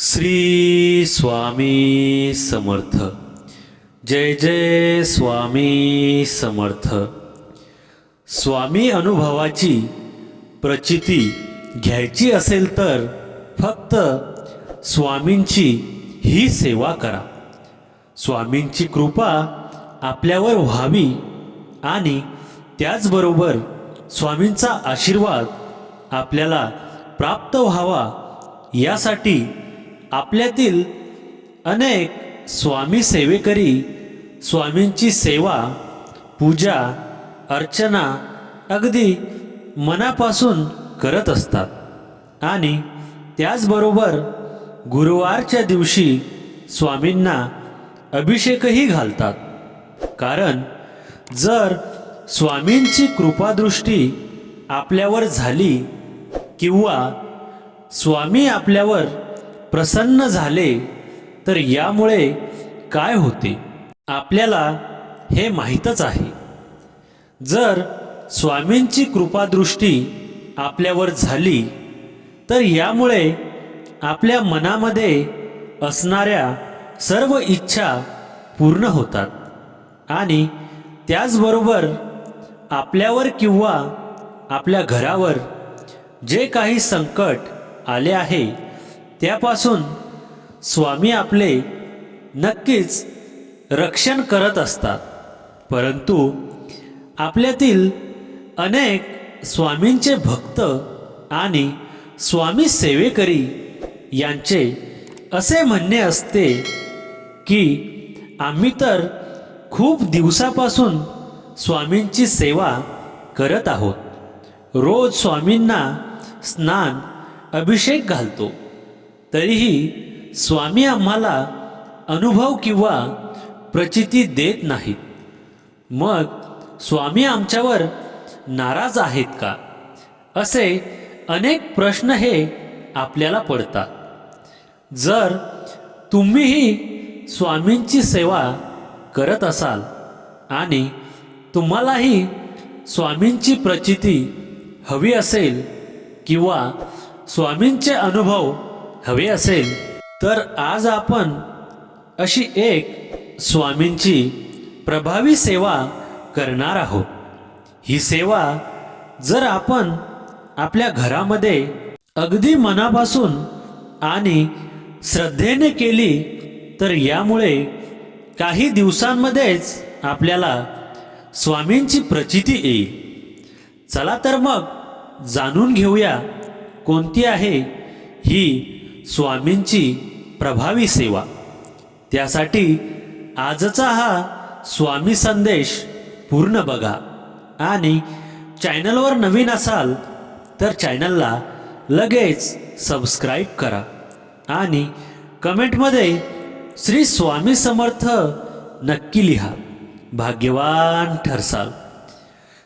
श्री स्वामी समर्थ. जय जय स्वामी समर्थ. स्वामी अनुभवाची प्रचिती घ्यायची असेल तर फक्त स्वामींची ही सेवा करा. स्वामींची कृपा आपल्यावर व्हावी आणि त्याचबरोबर स्वामींचा आशीर्वाद आपल्याला प्राप्त व्हावा यासाठी आपल्यातील अनेक स्वामी सेवेकरी स्वामींची सेवा पूजा अर्चना अगदी मनापासून करत असतात. आणि त्याचबरोबर गुरुवारच्या दिवशी स्वामींना अभिषेकही घालतात. कारण जर स्वामींची कृपादृष्टी आपल्यावर झाली किंवा स्वामी आपल्यावर प्रसन्न झाले तर यामुळे काय होते? आपल्याला हे माहीतच आहे. जर स्वामींची कृपादृष्टी आपल्यावर झाली तर यामुळे आपल्या मनामध्ये असणाऱ्या सर्व इच्छा पूर्ण होतात आणि त्याचबरोबर आपल्यावर किंवा आपल्या घरावर जे काही संकट आले आहे त्यापासून स्वामी आपले नक्कीच रक्षण करत असतात. परंतु आपल्यातील अनेक स्वामींचे भक्त आणि स्वामी सेवेकरी यांचे असे म्हणणे असते की आम्ही तर खूप दिवसापासून स्वामींची सेवा करत आहोत. रोज स्वामींना स्नान अभिषेक घालतो. तरीही स्वामी आम्हाला अनुभव किंवा प्रचिती देत नाहीत. मग स्वामी आमच्यावर नाराज आहेत का? असे अनेक प्रश्न हे आपल्याला पडतात. जर तुम्हीही स्वामींची सेवा करत असाल आणि तुम्हालाही स्वामींची प्रचिती हवी असेल किंवा स्वामींचे अनुभव हवे असेल तर आज आपण अशी एक स्वामींची प्रभावी सेवा करणार आहोत. ही सेवा जर आपण आपल्या घरामध्ये अगदी मनापासून आणि श्रद्धेने केली तर यामुळे काही दिवसांमध्येच आपल्याला स्वामींची प्रचिती येईल. चला तर मग जाणून घेऊया कोणती आहे ही स्वामींची प्रभावी सेवा. त्यासाठी आजचा हा स्वामी संदेश पूर्ण बघा. आणि चॅनलवर नवीन असाल तर चॅनलला लगेच सबस्क्राईब करा. आणि कमेंटमध्ये श्री स्वामी समर्थ नक्की लिहा. भाग्यवान ठरसाल.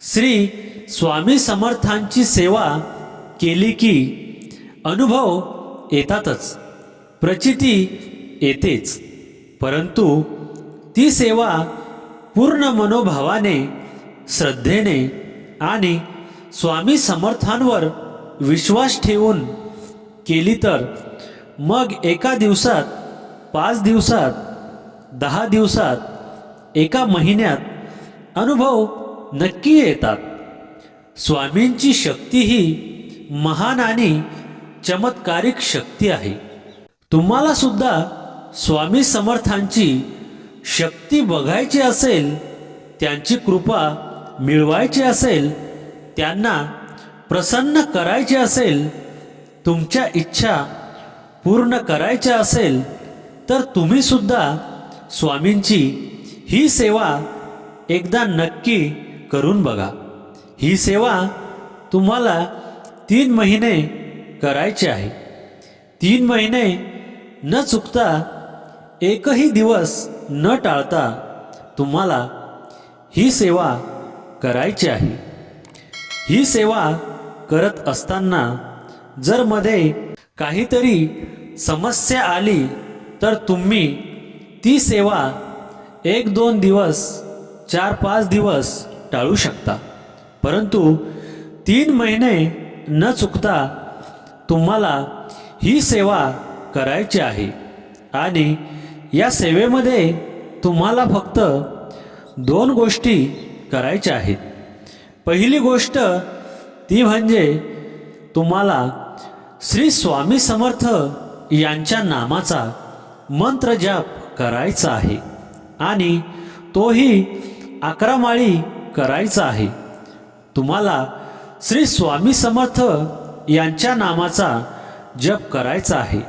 श्री स्वामी समर्थांची सेवा केली की अनुभव येतातच. प्रचिती येतेच. परंतु ती सेवा पूर्ण मनोभावाने श्रद्धेने आणि स्वामी समर्थांवर विश्वास ठेवून केली तर मग एका दिवसात पाच दिवसात दहा दिवसात एका महिन्यात अनुभव नक्की येतात. स्वामींची शक्ती ही महान आणि चमत्कारिक शक्ती आहे. तुम्हाला सुद्धा स्वामी समर्थांची शक्ती बघायची असेल त्यांची कृपा मिळवायची असेल त्यांना प्रसन्न करायचे असेल तुमच्या इच्छा पूर्ण करायच्या असेल तर तुम्ही सुद्धा स्वामींची ही सेवा एकदा नक्की करून बघा. ही सेवा तुम्हाला तीन महिने करायचे आहे. तीन महिने न चुकता एकही दिवस न टाळता तुम्हाला ही सेवा करायची आहे. ही सेवा करत असताना जर मध्ये काहीतरी समस्या आली तर तुम्ही ती सेवा एक दोन दिवस चार पाच दिवस टाळू शकता. परंतु तीन महिने न चुकता तुम्हाला ही सेवा करायची आहे. आणि या सेवेमध्ये तुम्हाला फक्त दोन गोष्टी करायच्या आहेत. पहिली गोष्ट ती म्हणजे तुम्हाला श्री स्वामी समर्थ यांच्या नामाचा मंत्र जाप करायचा आहे. आणि तोही अकरा माळी करायचा आहे. तुम्हाला श्री स्वामी समर्थ यांच्या नामाचा जप करायचा आहे.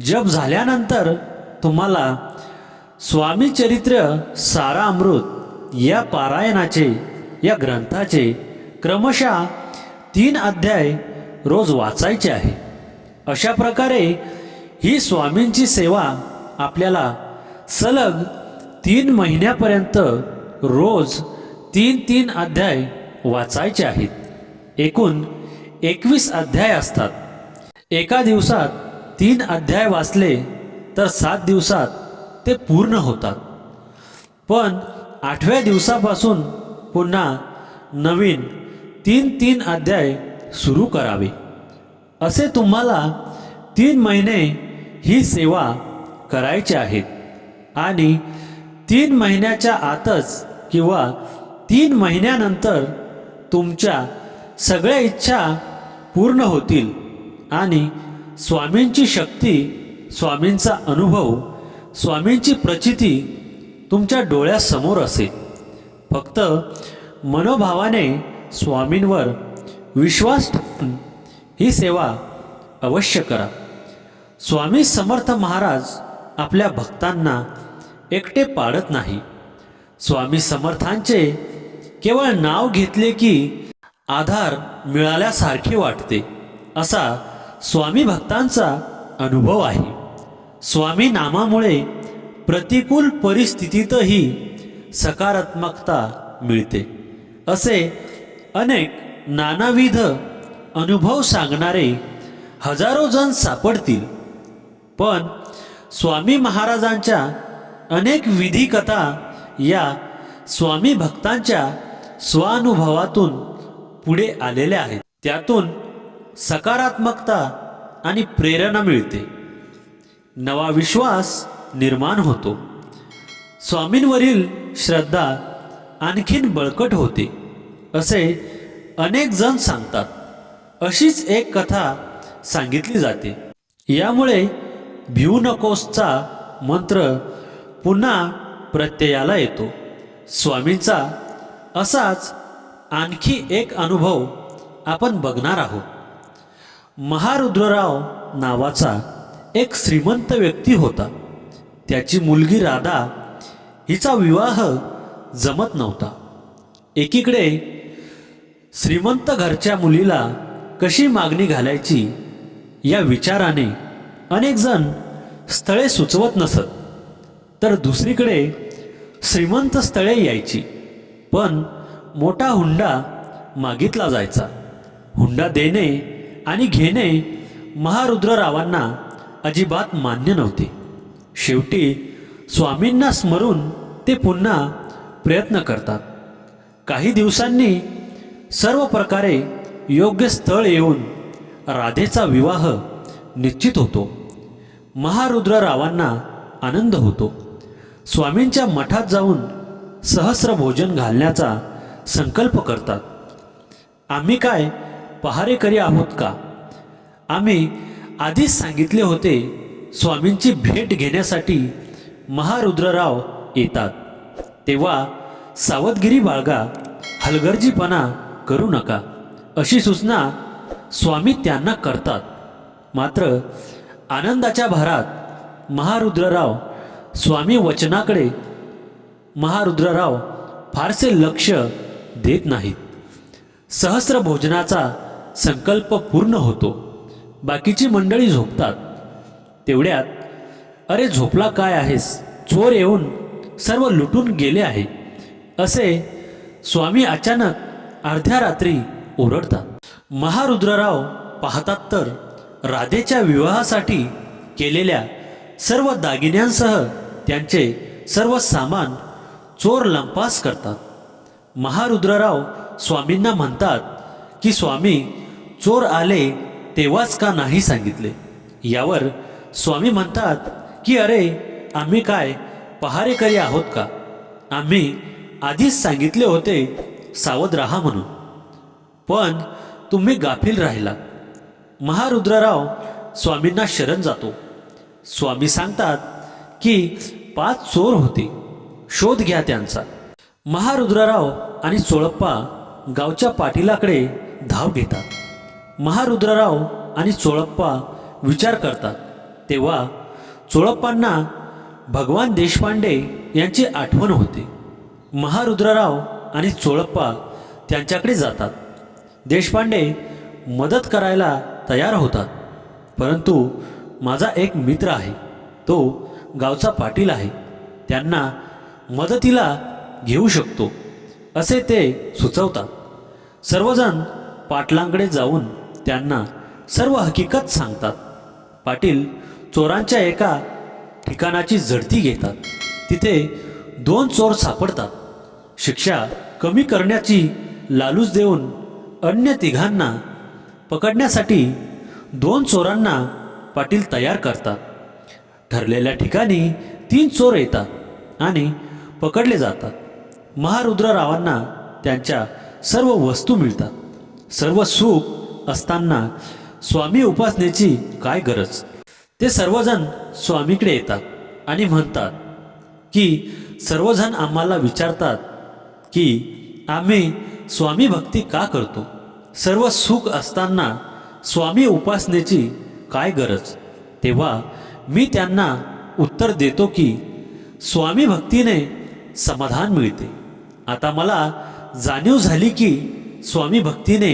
जप झाल्यानंतर तुम्हाला स्वामी चरित्र सारा अमृत या पारायणाचे या ग्रंथाचे क्रमशः तीन अध्याय रोज वाचायचे आहे. अशा प्रकारे ही स्वामींची सेवा आपल्याला सलग तीन महिन्यापर्यंत रोज तीन तीन अध्याय वाचायचे आहेत. एकूण एकवीस अध्याय असतात. एका दिवसात तीन अध्याय वाचले तर सात दिवसात ते पूर्ण होतात. पण आठव्या दिवसापासून पुन्हा नवीन तीन तीन अध्याय सुरू करावे. असे तुम्हाला तीन महिने ही सेवा करायची आहे आणि तीन महिन्याच्या आतच किंवा तीन महिन्यानंतर तुमच्या सगळ्या इच्छा पूर्ण होतील आणि स्वामींची शक्ती स्वामींचा अनुभव स्वामींची प्रचिती तुमच्या डोळ्यासमोर असेल. फक्त मनोभावाने स्वामींवर विश्वास ठेवून ही सेवा अवश्य करा. स्वामी समर्थ महाराज आपल्या भक्तांना एकटे पाडत नाही. स्वामी समर्थांचे केवळ नाव घेतले की आधार मिळाल्यासारखे वाटते. असा स्वामी भक्तांचा अनुभव आहे. स्वामी नामामुळे प्रतिकूल परिस्थितीतही सकारात्मकता मिळते. असे अनेक नानाविध अनुभव सांगणारे हजारो जण सापडतील. पण स्वामी महाराजांच्या अनेक विधी कथा या स्वामी भक्तांच्या स्वानुभवातून पुढे आलेल्या आहेत. त्यातून सकारात्मकता आणि प्रेरणा मिळते. नवा विश्वास निर्माण होतो. स्वामींवरील श्रद्धा आणखीन बळकट होते. असे अनेक जण सांगतात. अशीच एक कथा सांगितली जाते. यामुळे भिऊ नकोसचा मंत्र पुन्हा प्रत्ययाला येतो. स्वामींचा असाच आणखी एक अनुभव आपण बघणार आहोत. महारुद्रराव नावाचा एक श्रीमंत व्यक्ती होता. त्याची मुलगी राधा हिचा विवाह जमत नव्हता. एकीकडे श्रीमंत घरच्या मुलीला कशी मागणी घालायची या विचाराने अनेकजण स्थळे सुचवत नसत. तर दुसरीकडे श्रीमंत स्थळे यायची. पण मोठा हुंडा मागितला जायचा. हुंडा देणे आणि घेणे महारुद्ररावांना अजिबात मान्य नव्हते. शेवटी स्वामींना स्मरून ते पुन्हा प्रयत्न करतात. काही दिवसांनी सर्व प्रकारे योग्य स्थळ येऊन राधेचा विवाह निश्चित होतो. महारुद्ररावांना आनंद होतो. स्वामींच्या मठात जाऊन सहस्र भोजन घालण्याचा संकल्प करतात. आम्ही काय पहारेकरी आहोत का? आम्ही आधीच सांगितले होते स्वामींची भेट घेण्यासाठी महारुद्रराव येतात. तेव्हा सावधगिरी बाळगा हलगर्जीपणा करू नका. अशी सूचना स्वामी त्यांना करतात. मात्र आनंदाच्या भारात महारुद्रराव स्वामी वचनाकडे महारुद्रराव फारसे लक्ष देत नाहीत. सहस्र भोजनाचा संकल्प पूर्ण होतो. बाकीची मंडळी झोपतात. तेवढ्यात अरे झोपला काय आहेस? चोर येऊन सर्व लुटून गेले आहे. असे स्वामी अचानक अर्ध्या रात्री ओरडतात. महारुद्रराव पाहतात तर राधेच्या विवाहासाठी केलेल्या सर्व दागिन्यांसह त्यांचे सर्व सामान चोर लंपास करतात. महारुद्रराव स्वामींना म्हणतात की स्वामी चोर आले तेव्हाच का नाही सांगितले? यावर स्वामी म्हणतात की अरे आम्ही काय पहारेकरी आहोत का? आम्ही आधीच सांगितले होते सावध राहा म्हणून. पण तुम्ही गाफील राहिला. महारुद्रराव स्वामींना शरण जातो. स्वामी सांगतात की पाच चोर होते. शोध घ्या त्यांचा. महारुद्रराव आणि चोळप्पा गावच्या पाटीलाकडे धाव घेतात. महारुद्रराव आणि चोळप्पा विचार करतात. तेव्हा चोळप्पांना भगवान देशपांडे यांची आठवण होते. महारुद्रराव आणि चोळप्पा त्यांच्याकडे जातात. देशपांडे मदत करायला तयार होतात. परंतु माझा एक मित्र आहे. तो गावचा पाटील आहे. त्यांना मदतीला घेऊ शकतो असे ते सुचवतात. सर्वजण पाटलांकडे जाऊन त्यांना सर्व हकीकत सांगतात. पाटील चोरांच्या एका ठिकाणाची झडती घेतात. तिथे दोन चोर सापडतात. शिक्षा कमी करण्याची लालूच देऊन अन्य तिघांना पकडण्यासाठी दोन चोरांना पाटील तयार करतात. ठरलेल्या ठिकाणी तीन चोर येतात आणि पकडले जातात. महारुद्ररावांना त्यांच्या सर्व वस्तू मिळतात. सर्व सुख असताना स्वामी उपासनेची काय गरज? ते सर्वजण स्वामीकडे येतात आणि म्हणतात की सर्वजण आम्हाला विचारतात की आम्ही स्वामी भक्ती का करतो? सर्व सुख असताना स्वामी उपासनेची काय गरज? तेव्हा मी त्यांना उत्तर देतो की स्वामी भक्तीने समाधान मिळते. आता मला जाणीव झाली की स्वामी भक्तीने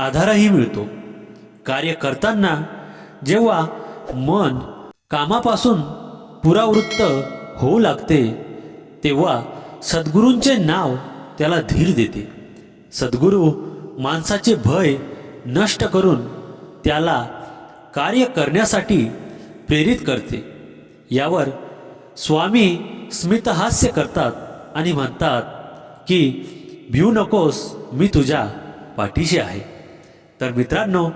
आधारही मिळतो. कार्य करताना जेव्हा मन कामापासून पुरावृत्त होऊ लागते तेव्हा सद्गुरूंचे नाव त्याला धीर देते. सद्गुरू माणसाचे भय नष्ट करून त्याला कार्य करण्यासाठी प्रेरित करते. यावर स्वामी स्मितहास्य करतात आणि म्हणतात की भिऊ नकोस मी तुझ्या पाठीशी आहे. तर मित्रांनो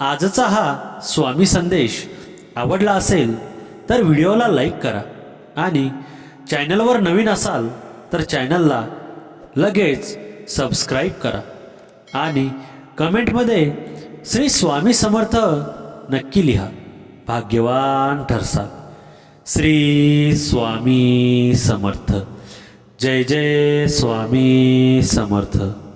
आजचा हा स्वामी संदेश आवडला असेल तर व्हिडिओला लाईक करा आणि चॅनलवर नवीन असाल तर चॅनलला लगेच सबस्क्राईब करा आणि कमेंटमध्ये श्री स्वामी समर्थ नक्की लिहा. भाग्यवान ठरसा. श्री स्वामी समर्थ. जय जय स्वामी समर्थ.